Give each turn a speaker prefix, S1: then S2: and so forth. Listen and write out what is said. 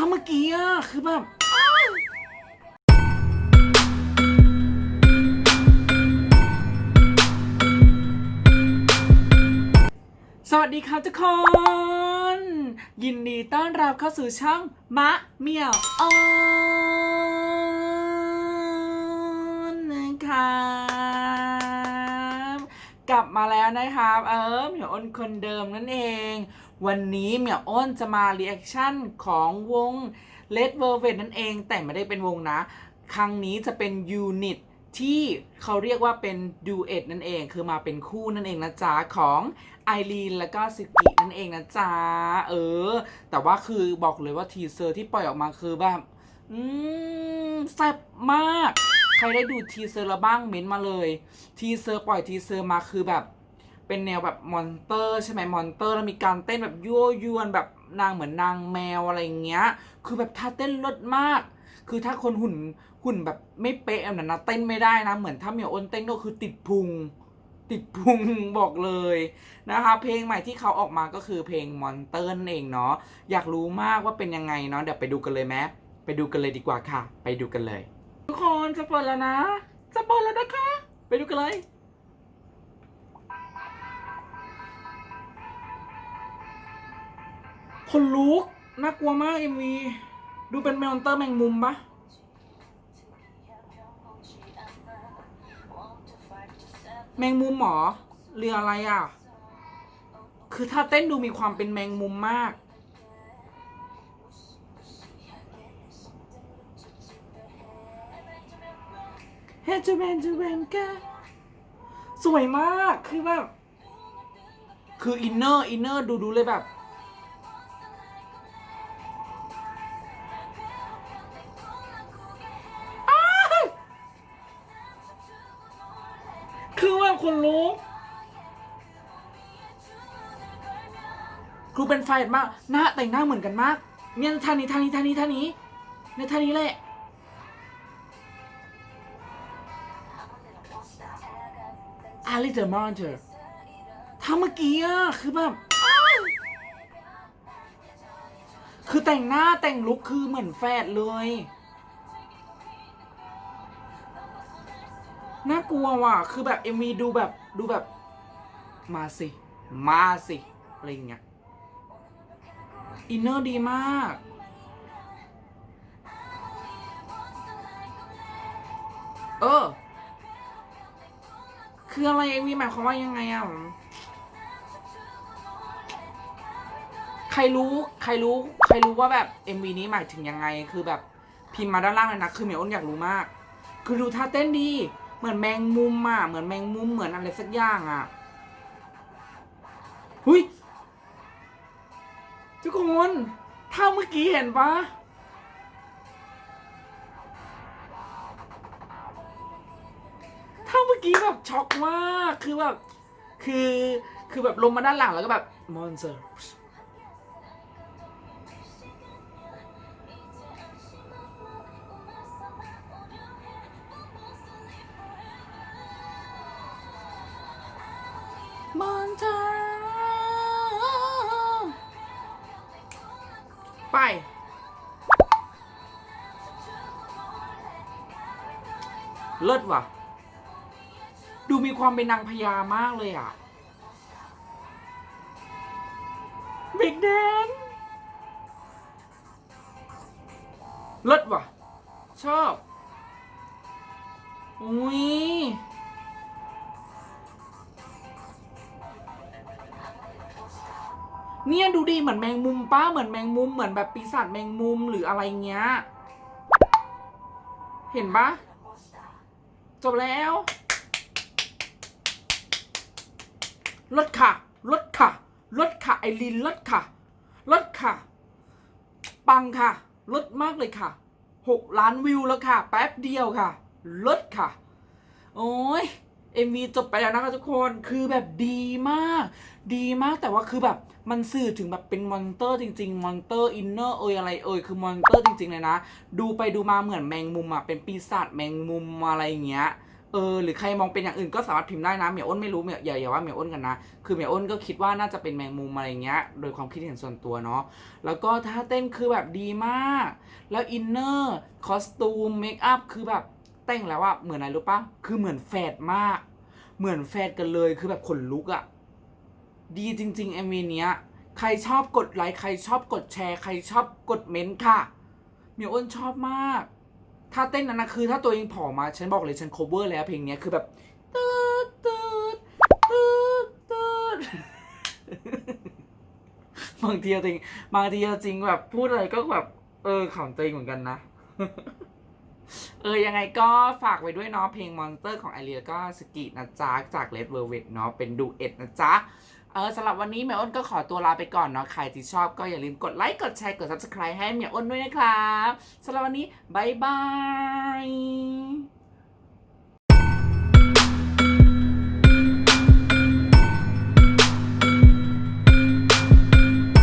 S1: ถ้าเมื่อกี้อะคือแบบ สวัสดีครับทุกคน ยินดีต้อนรับเข้าสู่ช่องมะเมี่ยวออนนะครับกลับมาแล้วนะครับ เออเหมียวอ้นคนเดิมนั่นเอง วันนี้เมียอ้นจะมารีแอคชั่นของวง Red Velvet นั่นเอง แต่ไม่ได้เป็นวงนะ ครั้งนี้จะเป็นยูนิตที่เขาเรียกว่าเป็นดูเอทนั่นเอง คือมาเป็นคู่นั่นเองนะจ๊ะ ของไอรีนแล้วก็ซึกินั่นเองนะจ๊ะ เออ แต่ว่าคือบอกเลยว่าทีเซอร์ที่ปล่อยออกมาคือแบบอืมแซ่บมาก ใครได้ดูทีเซอร์แล้วบ้างเม้นมาเลย ทีเซอร์ปล่อยทีเซอร์มาคือแบบ เป็นแนวแบบมอนเตอร์ใช่ไหมมอนเตอร์แล้วมีการเต้นแบบยั่วยวนแบบนางเหมือนนางแมวอะไรอย่างเงี้ย คือแบบท่าเต้นลิศมาก คือถ้าคนหุ่นหุ่นแบบไม่เป๊ะแบบนั้นนะเต้นไม่ได้นะ เหมือนถ้าเหมียวอ้นเต้นก็คือติดพุง ติดพุงบอกเลยนะคะ เพลงใหม่ที่เขาออกมาก็คือเพลงมอนเตอร์นั่นเองเนาะ อยากรู้มากว่าเป็นยังไงเนาะ เดี๋ยวไปดูกันเลยไหมไปดูกันเลยดีกว่าค่ะ ไปดูกันเลย ทุกคนจะเปิดแล้วนะ จะเปิดแล้วนะคะ ไปดูกันเลย คนลุกน่ากลัวมากเอ็มวีดูเป็นแมวเตอร์แมงมุมปะแมงมุมหมอเรืออะไรอะ คือถ้าเต้นดูมีความเป็นแมงมุมมาก เฮจูเบนจูเบนกาสวยมาก คือแบบ คืออินเนอร์อินเนอร์ดูดูเลยแบบ คนรู้ครูเป็นไฟมาก หน้าแต่งหน้าเหมือนกันมาก เนี่ยท่านี้ท่านี้ท่านี้ท่านี้ในท่านี้แหละอาริเดอร์มอนเตอร์ถ้าเมื่อกี้อะคือแบบคือแต่งหน้าแต่งลุคคือเหมือนแฟดเลย น่ากลัวว่ะ คือแบบเอ็มวีดูแบบดูแบบ มาสิ มาสิ อะไรอย่างเงี้ย อินเนอร์ดีมาก เออ คืออะไรเอ็มวีหมายความว่ายังไงอะ ใครรู้ ใครรู้ ใครรู้ว่าแบบ MV นี้หมายถึงยังไง คือแบบพิมพ์มาด้านล่างเลยนะ คือเหมียวอ้นอยากรู้มาก คือดูท่าเต้นดี เหมือนแมงมุมอะเหมือนแมงมุมเหมือนอะไรสักอย่างอะหุยทุกคนถ้าเมื่อกี้เห็นปะถ้าเมื่อกี้แบบช็อกมากคือแบบคือคือแบบลงมาด้านหลังแล้วก็แบบมอนสเตอร์ ไป เลิศว่ะ ดูมีความเป็นนางพญามากเลยอะเบกแดนเลิศว่ะ ชอบ อุ้ย เนี่ยดูดีเหมือนแมงมุมป้าเหมือนแมงมุมเหมือนแบบปีศาจแมงมุมหรืออะไรเงี้ย เห็นปะจบแล้วลดค่ะลดค่ะลดค่ะไอรินลดค่ะลดค่ะ ปังค่ะลดมากเลยค่ะหกล้านวิวแล้วค่ะ แป๊บเดียวค่ะลดค่ะ โอ้ย MV จบไปแล้วนะคะทุกคนคือแบบดีมาก ดีมากแต่ว่าคือแบบมันสื่อถึงแบบเป็นมอนเตอร์จริง ๆ มอนเตอร์อินเนอร์เอยอะไรเอยคือมอนเตอร์จริง ๆ เลยนะ ดูไปดูมาเหมือนแมงมุมอะเป็นปีศาจแมงมุมอะไรอย่างเงี้ยเออหรือใครมองเป็นอย่างอื่นก็สามารถพิมพ์ได้นะ เหมียวอ้นไม่รู้เหมียวอย่าอย่าว่าเหมียวอ้นกันนะ คือเหมียวอ้นก็คิดว่าน่าจะเป็นแมงมุมอะไรเงี้ย โดยความคิดเห็นส่วนตัวเนาะแล้วก็ท่าเต้นคือแบบดีมาก แล้วอินเนอร์คอสตูมเมคอัพคือแบบ แต่งแล้วอะเหมือนอะไรรู้ปะคือเหมือนแฝดมาก เหมือนแฝดกันเลยคือแบบขนลุกอะดีจริงๆเอ็มวีเนี้ย ใครชอบกดไลค์ใครชอบกดแชร์ใครชอบกดเม้นต์ค่ะ มียวอ้นชอบมาก ถ้าเต้นนั้นนะคือ ถ้าตัวเองผอมมาฉันบอกเลยฉัน cover แล้วเพลงเนี้ยคือแบบตืดตืดตืดตืดบางทีจริงบางทีจริงแบบพูดอะไรก็แบบ เออขำตัวเองเหมือนกันนะ เออ ยังไงก็ฝากไว้ด้วยเนาะเพลง Monster ของไอเรียก็สกินะจ๊ะจาก Red Velvet เนาะเป็นดูเอ็ดนะจ๊ะเออสำหรับวันนี้เมียวอ้นก็ขอตัวลาไปก่อนเนาะใครที่ชอบก็อย่าลืมกดไลค์กดแชร์กด subscribe ให้เมียวอ้นด้วยนะครับสำหรับวันนี้บายบาย